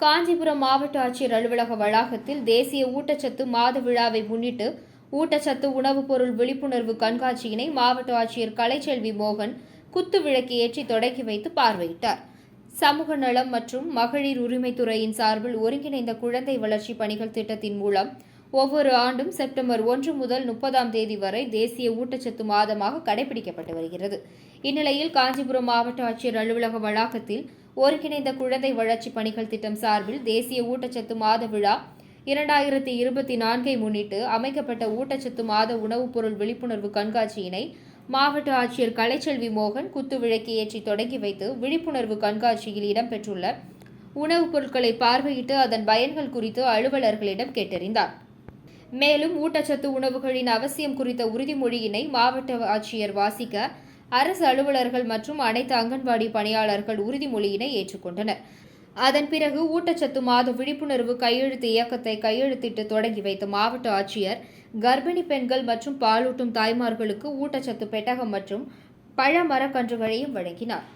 காஞ்சிபுரம் மாவட்ட ஆட்சியர் அலுவலக வளாகத்தில் தேசிய ஊட்டச்சத்து மாத விழாவை முன்னிட்டு ஊட்டச்சத்து உணவுப் பொருள் விழிப்புணர்வு கண்காட்சியினை மாவட்ட ஆட்சியர் கலைச்செல்வி மோகன் குத்து விளக்கு ஏற்றி தொடங்கி வைத்து பார்வையிட்டார். சமூக நலம் மற்றும் மகளிர் உரிமைத்துறையின் சார்பில் ஒருங்கிணைந்த குழந்தை வளர்ச்சி பணிகள் திட்டத்தின் மூலம் ஒவ்வொரு ஆண்டும் செப்டம்பர் ஒன்று முதல் முப்பதாம் தேதி வரை தேசிய ஊட்டச்சத்து மாதமாக கடைபிடிக்கப்பட்டு வருகிறது. இந்நிலையில் காஞ்சிபுரம் மாவட்ட ஆட்சியர் அலுவலக வளாகத்தில் ஒருங்கிணைந்த குழந்தை வளர்ச்சி பணிகள் திட்டம் சார்பில் தேசிய ஊட்டச்சத்து மாத விழா இரண்டாயிரத்தி இருபத்தி நான்கை முன்னிட்டு அமைக்கப்பட்ட ஊட்டச்சத்து மாத உணவுப் பொருள் விழிப்புணர்வு கண்காட்சியினை மாவட்ட ஆட்சியர் கலைச்செல்வி மோகன் குத்து விளக்கு ஏற்றி தொடங்கி வைத்து விழிப்புணர்வு கண்காட்சியில் இடம்பெற்றுள்ள உணவுப் பொருட்களை பார்வையிட்டு அதன் பயன்கள் குறித்து அலுவலர்களிடம் கேட்டறிந்தார். மேலும் ஊட்டச்சத்து உணவுகளின் அவசியம் குறித்த உறுதிமொழியினை மாவட்ட ஆட்சியர் வாசிக்க அரசு அலுவலர்கள் மற்றும் அனைத்து அங்கன்வாடி பணியாளர்கள் உறுதிமொழியினை ஏற்றுக்கொண்டனர். அதன் பிறகு ஊட்டச்சத்து மாத விழிப்புணர்வு கையெழுத்து இயக்கத்தை கையெழுத்திட்டு தொடங்கி வைத்த மாவட்ட ஆட்சியர் கர்ப்பிணி பெண்கள் மற்றும் பாலூட்டும் தாய்மார்களுக்கு ஊட்டச்சத்து பெட்டகம் மற்றும் பழமரக்கன்றுகளையும் வழங்கினார்.